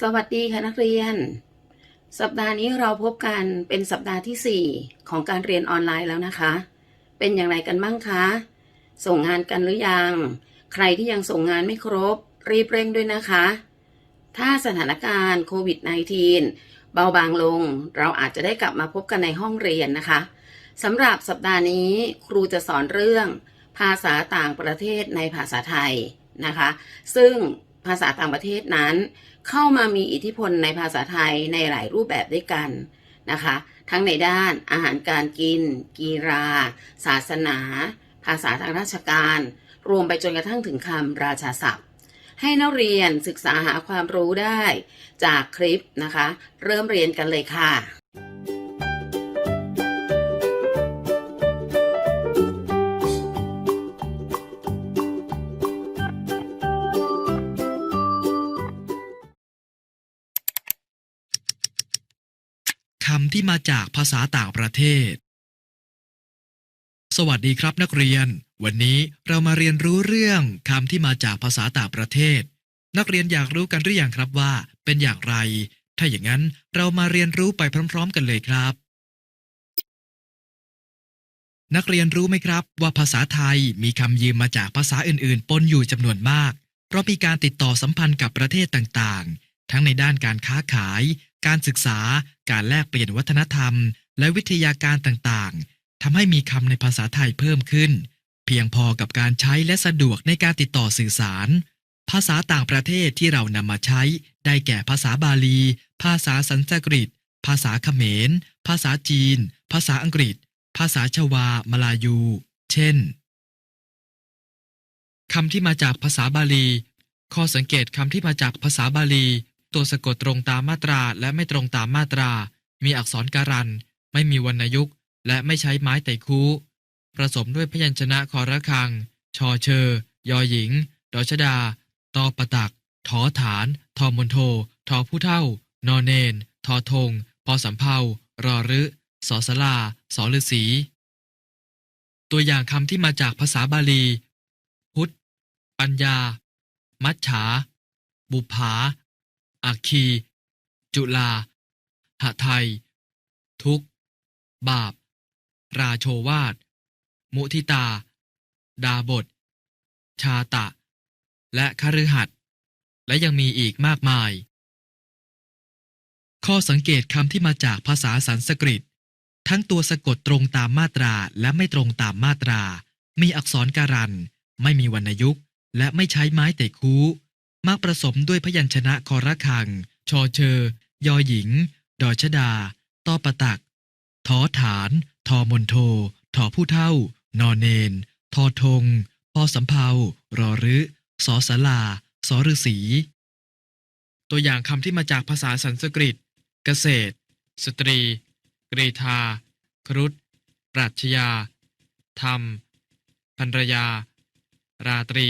สวัสดีค่ะนักเรียน สัปดาห์นี้เราพบกันเป็นสัปดาห์ที่ 4 ของการเรียนออนไลน์แล้วนะคะ เป็นอย่างไรกันบ้างคะ ส่งงานกันหรือยัง ใครที่ยังส่งงานไม่ครบ รีบเร่งด้วยนะคะ ถ้าสถานการณ์โควิด -19 เบาบางลง เราอาจจะได้กลับมาพบกันในห้องเรียนนะคะสำหรับสัปดาห์นี้ครูจะสอนเรื่อง ภาษาต่างประเทศในภาษาไทยนะคะ ซึ่ง ภาษาต่างประเทศนั้น เข้ามามีอิทธิพลในภาษาไทยในหลายรูปแบบด้วยกันนะคะ ทั้งในด้านอาหารการกิน กีฬาศาสนา ภาษาทางราชการ รวมไปจนกระทั่งถึงคำราชาศัพท์ ให้นักเรียนศึกษาหาความรู้ได้ จากคลิปนะคะ เริ่มเรียนกันเลยค่ะำที่มาจากภาษาต่างประเทศ สวัสดีครับนักเรียน วันนี้เรามาเรียนรู้เรื่องคำที่มาจากภาษาต่างประเทศ นักเรียนอยากรู้กันหรือยังครับว่า เป็นอย่างไร ถ้าอย่างนั้นเรามาเรียนรู้ไปพร้อม ๆ กันเลยครับ นักเรียนรู้ไหมครับว่าภาษาไทยมีคำยืมมาจากภาษาอื่นๆ ปนอยู่จำนวนมาก เพราะมีการติดต่อสัมพันธ์กับประเทศต่างๆ ทั้งในด้านการค้าขาย การศึกษา การแลกเปลี่ยนวัฒนธรรม และวิทยาการต่างๆทำให้มีคำในภาษาไทยเพิ่มขึ้น เพียงพอกับการใช้และสะดวกในการติดต่อสื่อสาร ภาษาต่างประเทศที่เรานำมาใช้ ได้แก่ภาษาบาลี ภาษาสันสกฤต ภาษาเขมร ภาษาจีน ภาษาอังกฤษ ภาษาชวา มลายู เช่นคำที่มาจากภาษาบาลี ข้อสังเกตคำที่มาจากภาษาบาลี ตัวสะกดตรงตามมาตราและไม่ตรงตามมาตรา มีอักษรการัน ไม่มีวรรณยุกต์และไม่ใช้ไม้ไต่คูผสมด้วยพยัญชนะคอระคัง ชอเชอยอหญิง ดอชดา ตอปะตัก ถอฐาน ทอมนโท ทอผู้เท่า นอเนน ทอทง พอสำเพารอรึสอสลาสอฤษีตัวอย่างคำที่มาจากภาษาบาลี พุทธ ปัญญา มัจฉา บุภา อัคคี จุลาหไทย ทุกบาป ราโชวาท มุทิตา ดาบท ชาตะ และคฤหัสถ์และยังมีอีกมากมาย ข้อสังเกตคำที่มาจากภาษาสันสกฤต ทั้งตัวสะกดตรงตามมาตราและไม่ตรงตามมาตรา มีอักษรการัน ไม่มีวรรณยุกต์ และไม่ใช้ไม้เตะคู มักผสมด้วยพยัญชนะคอระคัง ชอเชอ ยอหญิง ดอชดาตอปะตักทอฐาน ทอมนโททอผู้เท่า นอเนน ทอทง พอสำเพารอรึสอสลาสอฤษีตัวอย่างคำที่มาจากภาษาสันสกฤต เกษตร สตรี กรีธา ครุฑปรัชญา ธรรม ภรรยา ราตรี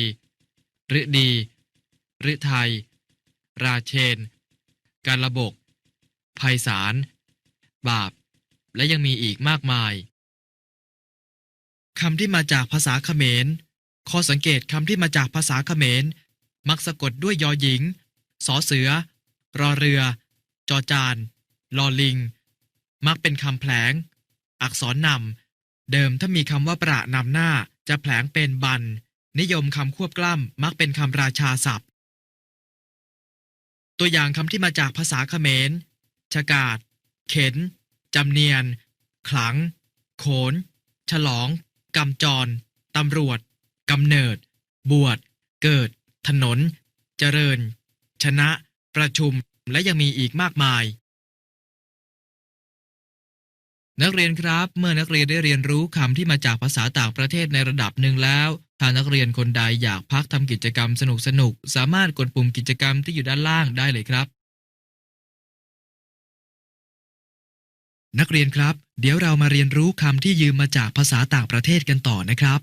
ฤดี ฤทัย ราเชน การระบก ภัยสาร บาป และยังมีอีกมากมาย คำที่มาจากภาษาเขมร ข้อสังเกตคำที่มาจากภาษาเขมร มักสะกดด้วยยอหญิง สอเสือ รอเรือ จอจาน ลอลิง มักเป็นคำแผลง อักษรนำ เดิมถ้ามีคำว่าประนำหน้าจะแผลงเป็นบันนิยมคำควบกล้ำมักเป็นคำราชาศัพท์ ตัวอย่างคำที่มาจากภาษาเขมร ชกาด เข็น จำเนียน ขลัง โขน ฉลอง กำจร ตำรวจ กำเนิด บวช เกิด ถนน เจริญ ชนะ ประชุม และยังมีอีกมากมาย นักเรียนครับ เมื่อนักเรียนได้เรียนรู้คำที่มาจากภาษาต่างประเทศในระดับหนึ่งแล้ว ถ้านักเรียนคนใดอยากพักทำกิจกรรมสนุกๆสามารถกดปุ่มกิจกรรมที่อยู่ด้านล่างได้เลยครับ นักเรียนครับ เดี๋ยวเรามาเรียนรู้คำที่ยืมมาจากภาษาต่างประเทศกันต่อนะครับ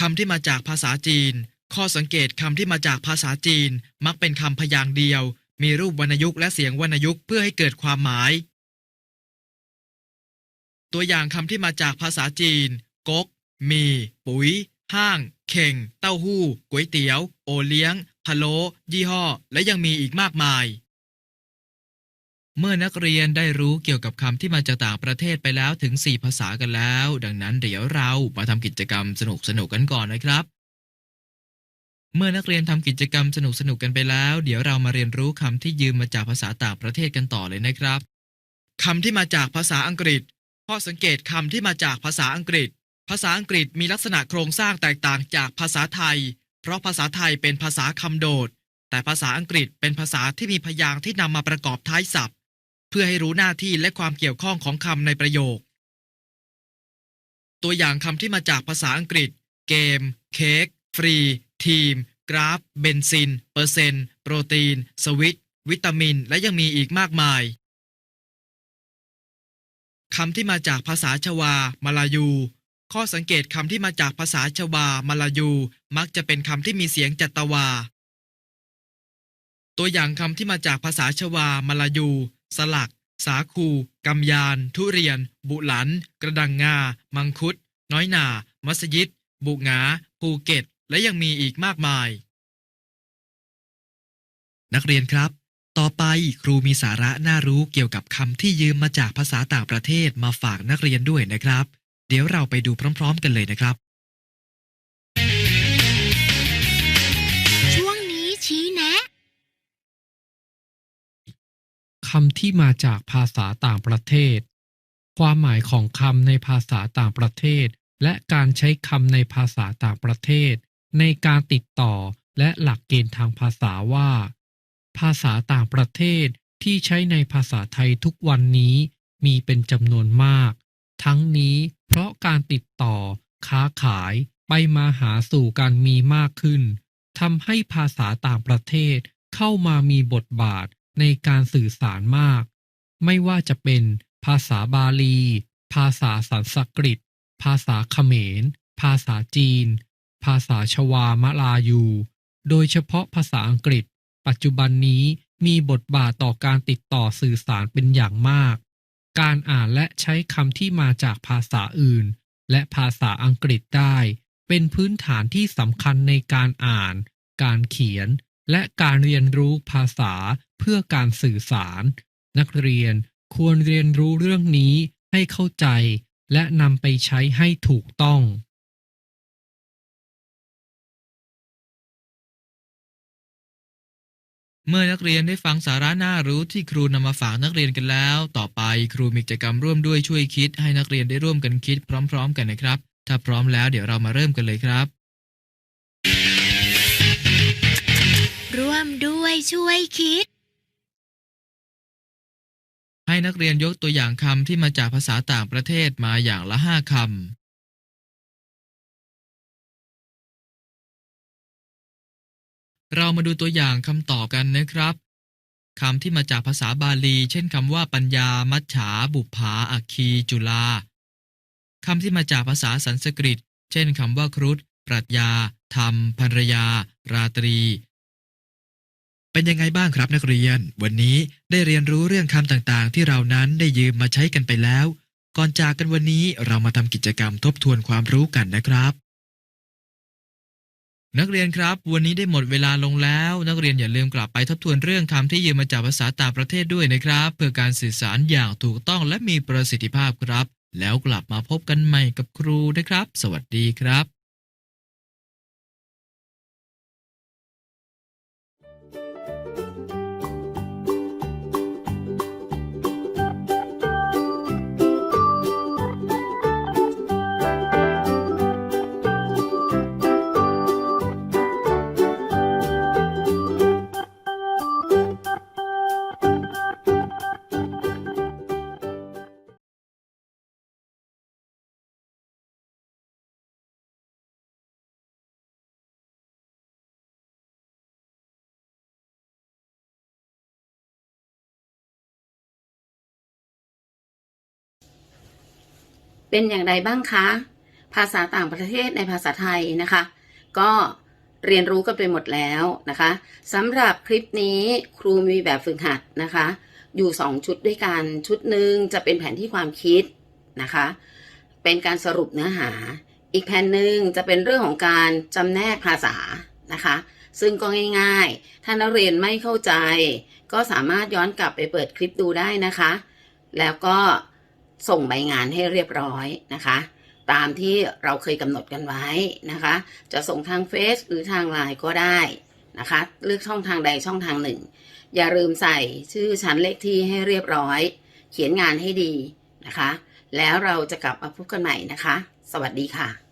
คำที่มาจากภาษาจีน ข้อสังเกตคำที่มาจากภาษาจีน มักเป็นคำพยางค์เดียว มีรูปวรรณยุกต์และเสียงวรรณยุกต์เพื่อให้เกิดความหมาย ตัวอย่างคำที่มาจากภาษาจีนก๊กมี ปุ๋ย ห้าง เข่ง เต้าหู้ ก๋วยเตี๋ยว โอเลี้ยงพะโล้ยี่ห้อ และยังมีอีกมากมาย เมื่อนักเรียนได้รู้เกี่ยวกับคำที่มาจากต่างประเทศไปแล้วถึง 4 ภาษากันแล้ว ดังนั้นเดี๋ยวเรามาทำกิจกรรมสนุกๆกันก่อนนะครับ เมื่อนักเรียนทำกิจกรรมสนุกๆกันไปแล้ว เดี๋ยวเรามาเรียนรู้คำที่ยืมมาจากภาษาต่างประเทศกันต่อเลยนะครับคำที่มาจากภาษาอังกฤษ ข้อสังเกตคำที่มาจากภาษาอังกฤษ ภาษาอังกฤษมีลักษณะโครงสร้างแตกต่างจากภาษาไทย เพราะภาษาไทยเป็นภาษาคำโดด แต่ภาษาอังกฤษเป็นภาษาที่มีพยางค์ที่นำมาประกอบท้ายศัพท์ เพื่อให้รู้หน้าที่และความเกี่ยวข้องของคำในประโยค ตัวอย่างคำที่มาจากภาษาอังกฤษ เกม เค้ก ฟรี ทีม กราฟ เบนซิน เปอร์เซนต์ โปรตีน สวิต วิตามิน และยังมีอีกมากมาย คำที่มาจากภาษาชวามาลายู ข้อสังเกตคำที่มาจากภาษาชวามาลายู มักจะเป็นคำที่มีเสียงจัตวา ตัวอย่างคำที่มาจากภาษาชวามาลายู สลัก สาคูกำยาน ทุเรียน บุหลัน กระดังงา มังคุด น้อยหนา มัสยิด บุงา ภูเก็ต และยังมีอีกมากมาย นักเรียนครับ ต่อไปครูมีสาระน่ารู้เกี่ยวกับคำที่ยืมมาจากภาษาต่างประเทศมาฝากนักเรียนด้วยนะครับ เดี๋ยวเราไปดูพร้อม ๆ กันเลยนะครับ ช่วงนี้ชี้แนะ คำที่มาจากภาษาต่างประเทศ ความหมายของคำในภาษาต่างประเทศ และการใช้คำในภาษาต่างประเทศ ในการติดต่อและหลักเกณฑ์ทางภาษาว่า ภาษาต่างประเทศที่ใช้ในภาษาไทยทุกวันนี้มีเป็นจำนวนมาก ทั้งนี้เพราะการติดต่อ ค้าขายไปมาหาสู่กันมีมากขึ้นทำให้ภาษาต่างประเทศเข้ามามีบทบาทในการสื่อสารมาก ไม่ว่าจะเป็นภาษาบาลี ภาษาสันสกฤต ภาษาเขมร ภาษาจีน ภาษาชวามลายู โดยเฉพาะภาษาอังกฤษ ปัจจุบันนี้มีบทบาทต่อการติดต่อสื่อสารเป็นอย่างมาก การอ่านและใช้คำที่มาจากภาษาอื่น และภาษาอังกฤษได้ เป็นพื้นฐานที่สำคัญในการอ่าน การเขียน และการเรียนรู้ภาษาเพื่อการสื่อสาร นักเรียนควรเรียนรู้เรื่องนี้ให้เข้าใจ และนำไปใช้ให้ถูกต้อง เมื่อนักเรียนได้ฟังสาระน่ารู้ที่ครูนำมาฝากนักเรียนกันแล้ว ต่อไปครูมีกิจกรรมร่วมด้วยช่วยคิด ให้นักเรียนได้ร่วมกันคิดพร้อม ๆ กันนะครับ ถ้าพร้อมแล้วเดี๋ยวเรามาเริ่มกันเลยครับ ร่วมด้วยช่วยคิด ให้นักเรียนยกตัวอย่างคำที่มาจากภาษาต่างประเทศมาอย่างละห้าคำ เรามาดูตัวอย่างคำตอบกันนะครับคำที่มาจากภาษาบาลี เช่นคำว่าปัญญา มัจฉา บุปผาอัคคี จุลาคำที่มาจากภาษาสันสกฤต เช่นคำว่าครุฑปรัชญา ธรรม ภรรยา ราตรี เป็นยังไงบ้างครับนักเรียน วันนี้ได้เรียนรู้เรื่องคำต่างๆ ที่เรานั้นได้ยืมมาใช้กันไปแล้ว ก่อนจากกันวันนี้เรามาทำกิจกรรมทบทวนความรู้กันนะครับ นักเรียนครับ วันนี้ได้หมดเวลาลงแล้ว นักเรียนอย่าลืมกลับไปทบทวนเรื่องคำที่ยืมมาจากภาษาต่างประเทศด้วยนะครับ เพื่อการสื่อสารอย่างถูกต้องและมีประสิทธิภาพครับ แล้วกลับมาพบกันใหม่กับครูนะครับ สวัสดีครับ เป็นอย่างไรบ้างคะ ภาษาต่างประเทศในภาษาไทยนะคะ ก็เรียนรู้กันไปหมดแล้วนะคะสำหรับคลิปนี้ครูมีแบบฝึกหัดนะคะ อยู่ 2 ชุดด้วยกัน ชุดหนึ่งจะเป็นแผนที่ความคิดนะคะ เป็นการสรุปเนื้อหา อีกแผ่นหนึ่งจะเป็นเรื่องของการจำแนกภาษานะคะ ซึ่งก็ง่ายๆ ถ้านักเรียนไม่เข้าใจ ก็สามารถย้อนกลับไปเปิดคลิปดูได้นะคะ แล้วก็ ส่งใบงานให้เรียบร้อยนะคะ ตามที่เราเคยกำหนดกันไว้นะคะ จะส่งทางเฟซหรือทางไลน์ก็ได้นะคะเลือกช่องทางใดช่องทางหนึ่ง อย่าลืมใส่ชื่อชั้นเลขที่ให้เรียบร้อย เขียนงานให้ดีนะคะ แล้วเราจะกลับมาพบกันใหม่นะคะ สวัสดีค่ะ